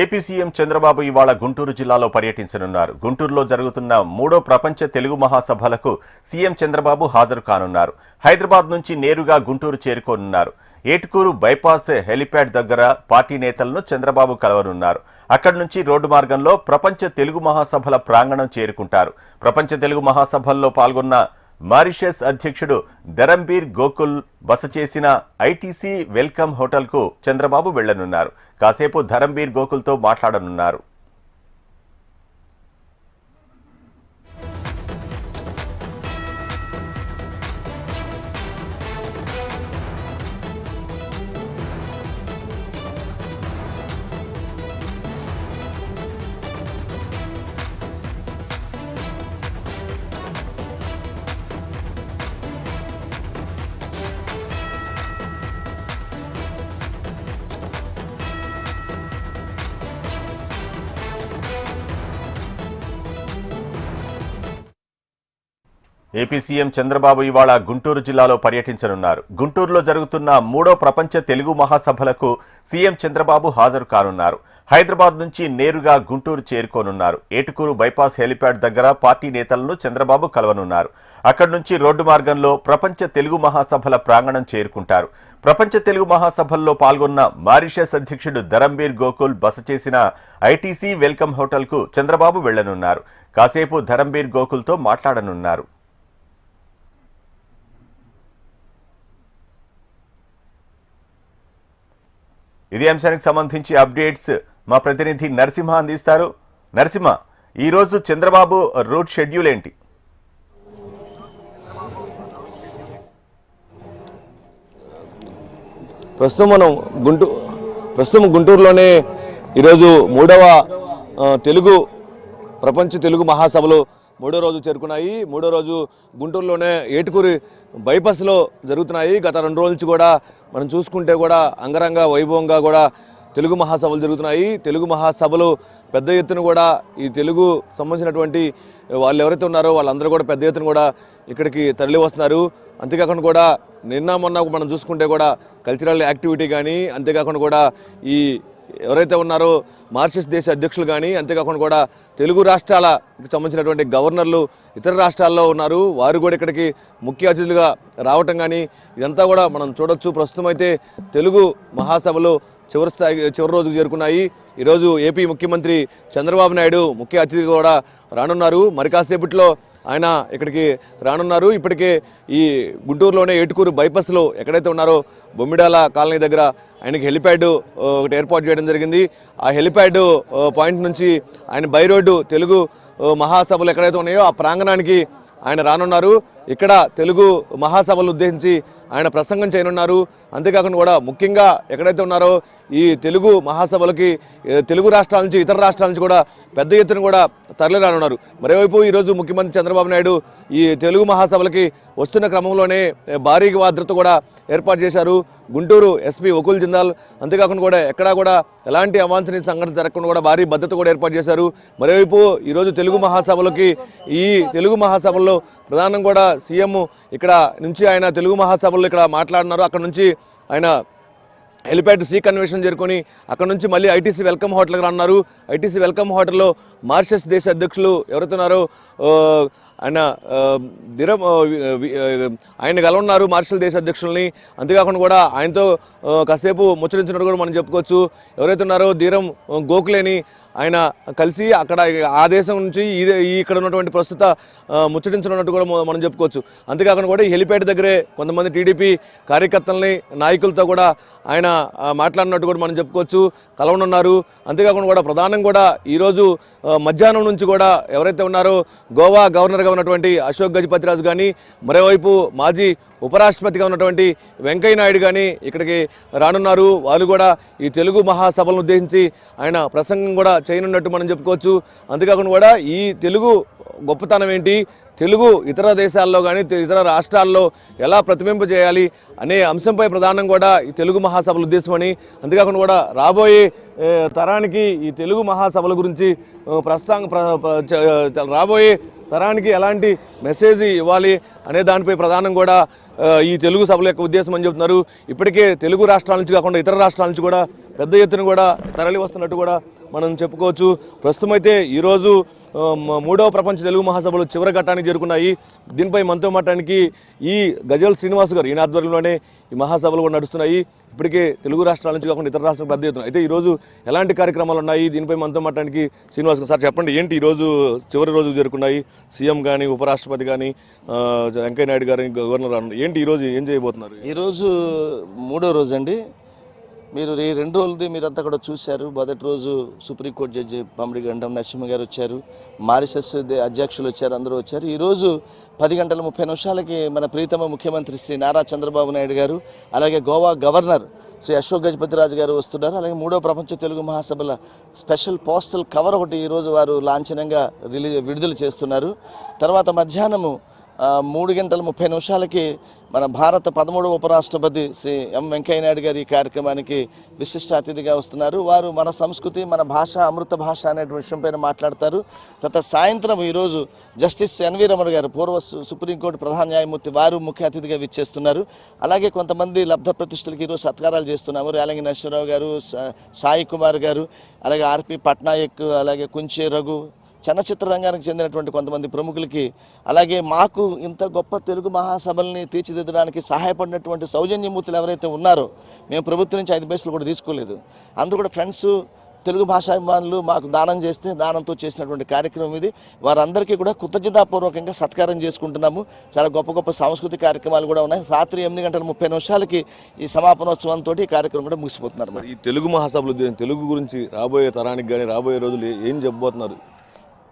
AP CM Chandrababu ఇవాళ గుంటూరు జిల్లాలో పర్యటించనున్నారు. గుంటూరులో జరుగుతున్న మూడో ప్రపంచ తెలుగు మహాసభలకు సీఎం చంద్రబాబు హాజరు కానున్నారు. హైదరాబాద్ నుంచి నేరుగా గుంటూరు చేరుకోనున్నారు. ఏటుకూరు బైపాస్ హెలిప్యాడ్ దగ్గర పార్టీ నేతలను చంద్రబాబు కలవనున్నారు. అక్కడి నుంచి రోడ్డు మార్గంలో ప్రపంచ తెలుగు మహాసభల ప్రాంగణం చేరుకుంటారు. ప్రపంచ తెలుగు మహాసభల్లో పాల్గొన్న మారిషస్ అధ్యక్షుడు ధరంబీర్ గోకుల్ బస చేసిన ఐటీసీ వెల్కమ్ హోటల్కు చంద్రబాబు వెళ్ళనున్నారు. కాసేపు ధరంబీర్ గోకుల్తో మాట్లాడనున్నారు. ఏపీ సీఎం చంద్రబాబు ఇవాళ గుంటూరు జిల్లాలో పర్యటించనున్నారు. గుంటూరులో జరుగుతున్న మూడో ప్రపంచ తెలుగు మహాసభలకు సీఎం చంద్రబాబు హాజరు కానున్నారు. హైదరాబాద్ నుంచి నేరుగా గుంటూరు చేరుకోనున్నారు. ఏటుకూరు బైపాస్ హెలిప్యాడ్ దగ్గర పార్టీ నేతలను చంద్రబాబు కలవనున్నారు. అక్కడి నుంచి రోడ్డు మార్గంలో ప్రపంచ తెలుగు మహాసభల ప్రాంగణం చేరుకుంటారు. ప్రపంచ తెలుగు మహాసభల్లో పాల్గొన్న మారిషస్ అధ్యక్షుడు ధరంబీర్ గోకుల్ బస చేసిన ఐటీసీ వెల్కమ్ హోటల్కు చంద్రబాబు వెళ్ళనున్నారు. కాసేపు ధరంబీర్ గోకుల్తో మాట్లాడనున్నారు. ఇదే అంశానికి సంబంధించి అప్డేట్స్ మా ప్రతినిధి నరసింహ అందిస్తారు. నరసింహ ఈరోజు చంద్రబాబు రూట్ షెడ్యూల్ ఏంటి? ప్రస్తుతం మనం గుంటూ ప్రస్తుతం గుంటూరులోనే ఈరోజు మూడవ తెలుగు ప్రపంచ తెలుగు మహాసభలో మూడో రోజు చేరుకున్నాయి. మూడో రోజు గుంటూరులోనే ఏటుకూరి బైపాస్లో జరుగుతున్నాయి. గత రెండు రోజుల నుంచి కూడా మనం చూసుకుంటే కూడా అంగరంగ వైభవంగా కూడా తెలుగు మహాసభలు జరుగుతున్నాయి. తెలుగు మహాసభలు పెద్ద ఎత్తున కూడా ఈ తెలుగు సంబంధించినటువంటి వాళ్ళు ఎవరైతే ఉన్నారో వాళ్ళందరూ కూడా పెద్ద ఎత్తున కూడా ఇక్కడికి తరలి వస్తున్నారు. అంతేకాకుండా కూడా నిన్న మొన్న మనం చూసుకుంటే కూడా కల్చరల్ యాక్టివిటీ కానీ అంతేకాకుండా కూడా ఈ ఎవరైతే ఉన్నారో మార్క్సిస్ట్ దేశ అధ్యక్షులు కానీ అంతేకాకుండా కూడా తెలుగు రాష్ట్రాలకు సంబంధించినటువంటి గవర్నర్లు ఇతర రాష్ట్రాల్లో ఉన్నారు. వారు కూడా ఇక్కడికి ముఖ్య అతిథులుగా రావటం కానీ ఇదంతా కూడా మనం చూడొచ్చు. ప్రస్తుతం అయితే తెలుగు మహాసభలు చివరి స్థాయి చివరి రోజుకు చేరుకున్నాయి. ఈరోజు ఏపీ ముఖ్యమంత్రి చంద్రబాబు నాయుడు ముఖ్య అతిథిగా కూడా రానున్నారు. మరి కాసేపట్లో ఆయన ఇక్కడికి రానున్నారు. ఇప్పటికే ఈ గుంటూరులోనే ఏటుకూరు బైపాస్లో ఎక్కడైతే ఉన్నారో బొమ్మిడాల కాలనీ దగ్గర ఆయనకి హెలిప్యాడ్ ఒకటి ఏర్పాటు చేయడం జరిగింది. ఆ హెలిప్యాడ్ పాయింట్ నుంచి ఆయన బై రోడ్డు తెలుగు మహాసభలు ఎక్కడైతే ఉన్నాయో ఆ ప్రాంగణానికి ఆయన రానున్నారు. ఇక్కడ తెలుగు మహాసభలు ఉద్దేశించి ఆయన ప్రసంగం చేయనున్నారు. అంతేకాకుండా కూడా ముఖ్యంగా ఎక్కడైతే ఉన్నారో ఈ తెలుగు మహాసభలకి తెలుగు రాష్ట్రాల నుంచి ఇతర రాష్ట్రాల నుంచి కూడా పెద్ద ఎత్తున కూడా తరలి రానున్నారు మరోవైపు ఈరోజు ముఖ్యమంత్రి చంద్రబాబు నాయుడు ఈ తెలుగు మహాసభలకి వస్తున్న క్రమంలోనే భారీ భద్రత కూడా ఏర్పాటు చేశారు. గుంటూరు ఎస్పీ వకుల్ జిందాల్ అంతేకాకుండా కూడా ఎక్కడా కూడా ఎలాంటి అవాంఛనీయ సంఘటన జరగకుండా కూడా భారీ భద్రత కూడా ఏర్పాటు చేశారు. మరోవైపు ఈరోజు తెలుగు మహాసభలకి ఈ తెలుగు మహాసభల్లో ప్రధానం కూడా సీఎం ఇక్కడ నుంచి ఆయన తెలుగు మహాసభల్లో ఇక్కడ మాట్లాడినారు. అక్కడ నుంచి ఆయన హెలిప్యాడ్ సీ కన్వెన్షన్ చేరుకొని అక్కడ నుంచి మళ్ళీ ఐటీసీ వెల్కమ్ హోటల్కి రానున్నారు ఐటీసీ వెల్కమ్ హోటల్లో మారిషస్ దేశ అధ్యక్షులు ఎవరైతే ఉన్నారో ఆయన దిర ఆయన కలవన్నారు మార్షల్ దేశ అధ్యక్షుల్ని. అంతేకాకుండా కూడా ఆయనతో కాసేపు ముచ్చరించినట్టు కూడా మనం చెప్పుకోవచ్చు. ఎవరైతే ఉన్నారో ధీరం గోకులేని గోఖలేని ఆయన కలిసి అక్కడ ఆ దేశం నుంచి ఈ ఇక్కడ ఉన్నటువంటి ప్రస్తుత ముచ్చటించనున్నట్టు కూడా మనం చెప్పుకోవచ్చు. అంతేకాకుండా కూడా ఈ హెలిప్యాడ్ దగ్గరే కొంతమంది టీడీపీ కార్యకర్తల్ని నాయకులతో కూడా ఆయన మాట్లాడినట్టు కూడా మనం చెప్పుకోవచ్చు. కలవనున్నారు. అంతేకాకుండా కూడా ప్రధానం కూడా ఈరోజు మధ్యాహ్నం నుంచి కూడా ఎవరైతే ఉన్నారో గోవా గవర్నర్ గవర్నర్గా ఉన్నటువంటి అశోక్ గజపతిరాజు కానీ మరోవైపు మాజీ ఉపరాష్ట్రపతిగా ఉన్నటువంటి వెంకయ్య నాయుడు కానీ ఇక్కడికి రానున్నారు. వాళ్ళు కూడా ఈ తెలుగు మహాసభలను ఉద్దేశించి ఆయన ప్రసంగం కూడా చేయనున్నట్టు మనం చెప్పుకోవచ్చు. అంతేకాకుండా కూడా ఈ తెలుగు గొప్పతనం ఏంటి? తెలుగు ఇతర దేశాల్లో కానీ ఇతర రాష్ట్రాల్లో ఎలా ప్రతిబింబ చేయాలి అనే అంశంపై ప్రధానం కూడా ఈ తెలుగు మహాసభల ఉద్దేశమని అంతేకాకుండా కూడా రాబోయే తరానికి ఈ తెలుగు మహాసభల గురించి ప్రస్తుతం ప్ర- రాబోయే తరానికి ఎలాంటి మెసేజ్ ఇవ్వాలి అనే దానిపై ప్రధానం కూడా ఈ తెలుగు సభల యొక్క ఉద్దేశం అని చెప్తున్నారు. ఇప్పటికే తెలుగు రాష్ట్రాల నుంచి కాకుండా ఇతర రాష్ట్రాల నుంచి కూడా పెద్ద ఎత్తున కూడా తరలి వస్తున్నట్టు కూడా మనం చెప్పుకోవచ్చు. ప్రస్తుతం అయితే ఈరోజు మూడవ ప్రపంచ తెలుగు మహాసభలు చివరి ఘట్టానికి చేరుకున్నాయి. దీనిపై మనతో మాట్లాడడానికి ఈ గజల్ శ్రీనివాస్ గారు ఈయన ఆధ్వర్యంలోనే ఈ మహాసభలు కూడా నడుస్తున్నాయి. ఇప్పటికే తెలుగు రాష్ట్రాల నుంచి కాకుండా ఇతర రాష్ట్రాలకు పెద్ద ఎత్తున. అయితే ఈరోజు ఎలాంటి కార్యక్రమాలు ఉన్నాయి? దీనిపై మనతో మాట్లాడడానికి శ్రీనివాస్ గారు. సార్ చెప్పండి ఏంటి ఈరోజు చివరి రోజు చేరుకున్నాయి? సీఎం కానీ ఉపరాష్ట్రపతి కానీ వెంకయ్య నాయుడు గారు గవర్నర్ ఏంటి ఈరోజు ఏం చేయబోతున్నారు? ఈరోజు మూడో రోజు అండి మీరు ఈ రెండు రోజులది మీరంతా కూడా చూశారు. మొదటి రోజు సుప్రీంకోర్టు జడ్జి పమిడి గండం నరసింహ గారు వచ్చారు. మారిషస్ అధ్యక్షులు వచ్చారు అందరూ వచ్చారు. ఈరోజు పది గంటల ముప్పై నిమిషాలకి మన ప్రీతమ ముఖ్యమంత్రి శ్రీ నారా చంద్రబాబు నాయుడు గారు అలాగే గోవా గవర్నర్ శ్రీ అశోక్ గజపతిరాజు గారు వస్తున్నారు. అలాగే మూడో ప్రపంచ తెలుగు మహాసభల స్పెషల్ పోస్టల్ కవర్ ఒకటి ఈరోజు వారు లాంఛనంగా రిలీజ్ విడుదల చేస్తున్నారు. తర్వాత మధ్యాహ్నము మూడు గంటల ముప్పై నిమిషాలకి మన భారత పదమూడవ ఉపరాష్ట్రపతి శ్రీ ఎం వెంకయ్యనాయుడు గారు ఈ కార్యక్రమానికి విశిష్ట అతిథిగా వస్తున్నారు. వారు మన సంస్కృతి మన భాష అమృత భాష అనే విషయంపైన మాట్లాడతారు. తర్వాత సాయంత్రం ఈరోజు జస్టిస్ ఎన్వి రమణ గారు పూర్వ సుప్రీంకోర్టు ప్రధాన న్యాయమూర్తి వారు ముఖ్య అతిథిగా విచ్చేస్తున్నారు. అలాగే కొంతమంది లబ్ధ ప్రతిష్ఠులకి ఈరోజు సత్కారాలు చేస్తున్నాము. రేలంగి నరసింహరావు గారు సాయి కుమార్ గారు అలాగే ఆర్పి పట్నాయక్ అలాగే కుంచే రఘు చలనచిత్ర రంగానికి చెందినటువంటి కొంతమంది ప్రముఖులకి అలాగే మాకు ఇంత గొప్ప తెలుగు మహాసభల్ని తీర్చిదిద్దడానికి సహాయపడినటువంటి సౌజన్యమూర్తులు ఎవరైతే ఉన్నారో మేము ప్రభుత్వం నుంచి ఐదు పైసలు కూడా తీసుకోలేదు. అందరూ కూడా ఫ్రెండ్స్ తెలుగు భాషాభిమానులు మాకు దానం చేస్తే దానంతో చేసినటువంటి కార్యక్రమం ఇది. వారందరికీ కూడా కృతజ్ఞతాపూర్వకంగా సత్కారం చేసుకుంటున్నాము. చాలా గొప్ప గొప్ప సాంస్కృతిక కార్యక్రమాలు కూడా ఉన్నాయి. రాత్రి ఎనిమిది గంటల ముప్పై నిమిషాలకి ఈ సమాపనోత్సవంతో ఈ కార్యక్రమం కూడా ముగిసిపోతున్నారు మరి. ఈ తెలుగు మహాసభలు తెలుగు గురించి రాబోయే తరానికి కానీ రాబోయే రోజులు ఏం చెప్పబోతున్నారు?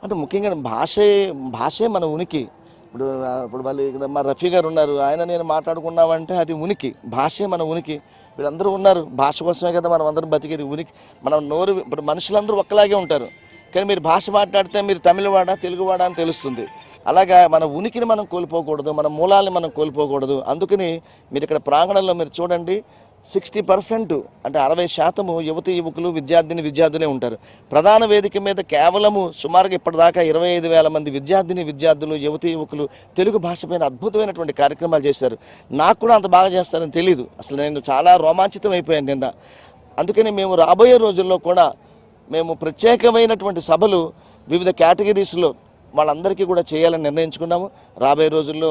అంటే ముఖ్యంగా భాషే భాషే మన ఉనికి. ఇప్పుడు ఇప్పుడు వాళ్ళు ఇక్కడ మా రఫీ గారు ఉన్నారు. ఆయన నేను మాట్లాడుకున్నామంటే అది ఉనికి. భాషే మన ఉనికి. వీళ్ళందరూ ఉన్నారు. భాష కోసమే కదా మనం అందరం బతికేది ఉనికి. మనం నోరు ఇప్పుడు మనుషులందరూ ఒక్కలాగే ఉంటారు. కానీ మీరు భాష మాట్లాడితే మీరు తమిళవాడా తెలుగువాడా అని తెలుస్తుంది. అలాగా మన ఉనికిని మనం కోల్పోకూడదు మన మూలాల్ని మనం కోల్పోకూడదు. అందుకని మీరు ఇక్కడ ప్రాంగణంలో మీరు చూడండి. సిక్స్టీ పర్సెంట్ అంటే అరవై శాతము యువతి యువకులు విద్యార్థిని విద్యార్థులే ఉంటారు. ప్రధాన వేదిక మీద కేవలము సుమారుగా ఇప్పటిదాకా ఇరవై ఐదు వేల మంది విద్యార్థిని విద్యార్థులు యువతి యువకులు తెలుగు భాషపైన అద్భుతమైనటువంటి కార్యక్రమాలు చేశారు. నాకు కూడా అంత బాగా చేస్తారని తెలియదు అసలు నేను చాలా రోమాంచితం అయిపోయాను నిన్న. అందుకని మేము రాబోయే రోజుల్లో కూడా మేము ప్రత్యేకమైనటువంటి సభలు వివిధ కేటగిరీస్లో వాళ్ళందరికీ కూడా చేయాలని నిర్ణయించుకున్నాము. రాబోయే రోజుల్లో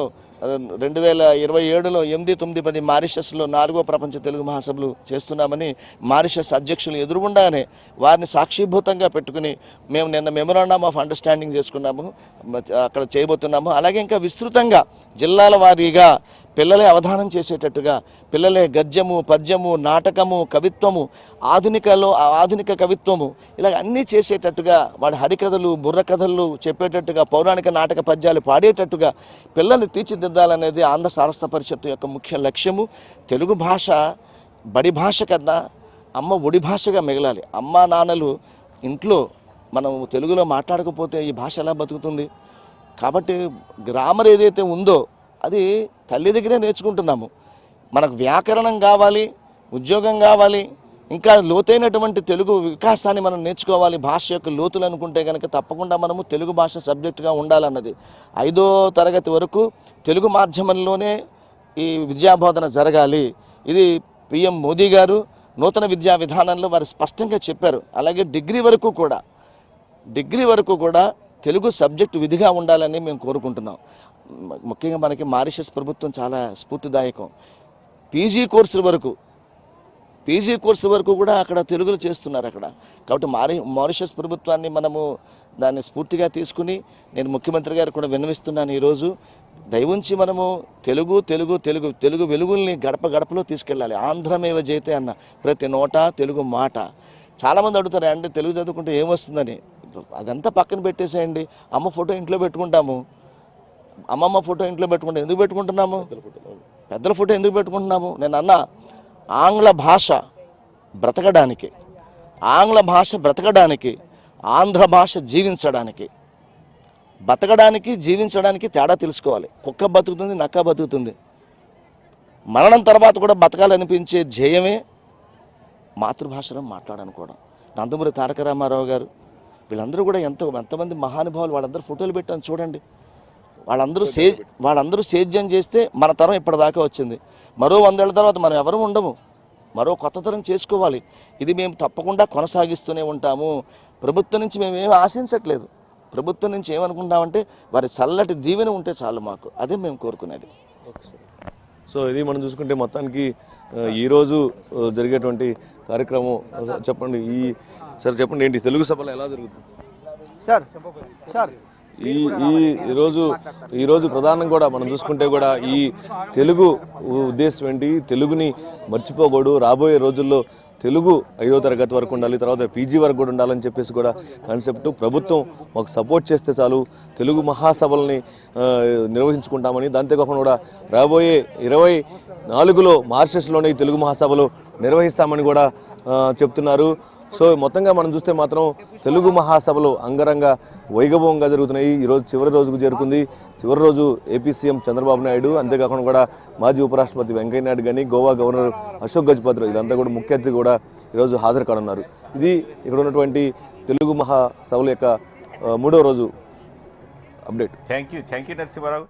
రెండు వేల ఇరవై ఏడులో ఎనిమిది తొమ్మిది పది మారిషస్లో నాలుగో ప్రపంచ తెలుగు మహాసభలు చేస్తున్నామని మారిషస్ అధ్యక్షులు ఎదురుగుండానే వారిని సాక్షిభూతంగా పెట్టుకుని మేము నిన్న మెమొరాండమ్ ఆఫ్ అండర్స్టాండింగ్ చేసుకున్నాము అక్కడ చేయబోతున్నాము. అలాగే ఇంకా విస్తృతంగా జిల్లాల వారీగా పిల్లలే అవధానం చేసేటట్టుగా పిల్లలే గద్యము పద్యము నాటకము కవిత్వము ఆధునికలో ఆధునిక కవిత్వము ఇలా అన్నీ చేసేటట్టుగా వాడి హరికథలు బుర్రకథలు చెప్పేటట్టుగా పౌరాణిక నాటక పద్యాలు పాడేటట్టుగా పిల్లల్ని తీర్చిదిద్దాలనేది ఆంధ్ర సారస్త పరిషత్తు యొక్క ముఖ్య లక్ష్యము. తెలుగు భాష బడి భాష కన్నా అమ్మ ఒడి భాషగా మిగలాలి. అమ్మ నాన్నలు ఇంట్లో మనం తెలుగులో మాట్లాడకపోతే ఈ భాష ఎలా బతుకుతుంది? కాబట్టి గ్రామర్ ఏదైతే ఉందో అది తల్లి దగ్గరే నేర్చుకుంటున్నాము. మనకు వ్యాకరణం కావాలి ఉద్యోగం కావాలి ఇంకా లోతైనటువంటి తెలుగు వికాసాన్ని మనం నేర్చుకోవాలి భాష యొక్క లోతులు అనుకుంటే కనుక తప్పకుండా మనము తెలుగు భాష సబ్జెక్టుగా ఉండాలన్నది. ఐదో తరగతి వరకు తెలుగు మాధ్యమంలోనే ఈ విద్యాబోధన జరగాలి. ఇది పిఎం మోదీ గారు నూతన విద్యా విధానంలో వారు స్పష్టంగా చెప్పారు. అలాగే డిగ్రీ వరకు కూడా డిగ్రీ వరకు కూడా తెలుగు సబ్జెక్టు విధిగా ఉండాలని మేము కోరుకుంటున్నాం. ముఖ్యంగా మనకి మారిషస్ ప్రభుత్వం చాలా స్ఫూర్తిదాయకం. పీజీ కోర్సుల వరకు పీజీ కోర్సు వరకు కూడా అక్కడ తెలుగులో చేస్తున్నారు అక్కడ. కాబట్టి మారి మారిషస్ ప్రభుత్వాన్ని మనము దాన్ని స్ఫూర్తిగా తీసుకుని నేను ముఖ్యమంత్రి గారు కూడా విన్నవిస్తున్నాను ఈరోజు. దయవుంచి మనము తెలుగు తెలుగు తెలుగు తెలుగు వెలుగుల్ని గడప గడపలో తీసుకెళ్ళాలి. ఆంధ్రమేవ జైతే అన్న ప్రతి నోట తెలుగు మాట. చాలామంది అడుగుతారు అంటే తెలుగు చదువుకుంటే ఏమొస్తుందని? అదంతా పక్కన పెట్టేసేయండి. అమ్మ ఫోటో ఇంట్లో పెట్టుకుంటాము. అమ్మమ్మ ఫోటో ఇంట్లో పెట్టుకుంటే ఎందుకు పెట్టుకుంటున్నాము? పెద్దల ఫోటో ఎందుకు పెట్టుకుంటున్నాము? నేను అన్న ఆంగ్ల భాష బ్రతకడానికి ఆంగ్ల భాష బ్రతకడానికి ఆంధ్ర భాష జీవించడానికి బతకడానికి జీవించడానికి తేడా తెలుసుకోవాలి. కుక్క బతుకుతుంది నక్క బతుకుతుంది. మరణం తర్వాత కూడా బతకాలనిపించే ధ్యేయమే మాతృభాషలో మాట్లాడనుకోవడం. నందమూరి తారక రామారావు గారు వీళ్ళందరూ కూడా ఎంత ఎంతమంది మహానుభావులు వాళ్ళందరూ ఫోటోలు పెట్టాను చూడండి. వాళ్ళందరూ సే వాళ్ళందరూ సేద్యం చేస్తే మన తరం ఇప్పటిదాకా వచ్చింది. మరో వందేళ్ళ తర్వాత మనం ఎవరు ఉండము. మరో కొత్త తరం చేసుకోవాలి. ఇది మేము తప్పకుండా కొనసాగిస్తూనే ఉంటాము. ప్రభుత్వం నుంచి మేము ఏమి ఆశించట్లేదు. ప్రభుత్వం నుంచి ఏమనుకుంటామంటే వారి చల్లటి దీవెన ఉంటే చాలు మాకు. అదే మేము కోరుకునేది. సో ఇది మనం చూసుకుంటే మొత్తానికి ఈరోజు జరిగేటువంటి కార్యక్రమం చెప్పండి ఈ సరే చెప్పండి ఏంటి తెలుగు సభలో ఎలా జరుగుతుంది? సార్ సార్ ఈ ఈ ఈరోజు ఈరోజు ప్రధానం కూడా మనం చూసుకుంటే కూడా ఈ తెలుగు ఉద్దేశం ఏంటి? తెలుగుని మర్చిపోకూడదు. రాబోయే రోజుల్లో తెలుగు ఐదో తరగతి వరకు ఉండాలి. తర్వాత పీజీ వరకు కూడా ఉండాలని చెప్పేసి కూడా కాన్సెప్ట్ ప్రభుత్వం మాకు సపోర్ట్ చేస్తే చాలు. తెలుగు మహాసభల్ని నిర్వహించుకుంటామని దాంతోకాకుండా కూడా రాబోయే ఇరవై నాలుగులో మార్చెస్లోనే ఈ తెలుగు మహాసభలు నిర్వహిస్తామని కూడా చెప్తున్నారు. సో మొత్తంగా మనం చూస్తే మాత్రం తెలుగు మహాసభలు అంగరంగ వైభవంగా జరుగుతున్నాయి. ఈరోజు చివరి రోజుకు చేరుకుంది. చివరి రోజు ఏపీ సీఎం చంద్రబాబు నాయుడు అంతేకాకుండా కూడా మాజీ ఉపరాష్ట్రపతి వెంకయ్య నాయుడు కానీ గోవా గవర్నర్ అశోక్ గజపతిరావు ఇదంతా కూడా ముఖ్య అతిథి కూడా ఈరోజు హాజరు కానున్నారు. ఇది ఇక్కడ ఉన్నటువంటి తెలుగు మహాసభల యొక్క మూడో రోజు update. Thank you thank you Narasimharao.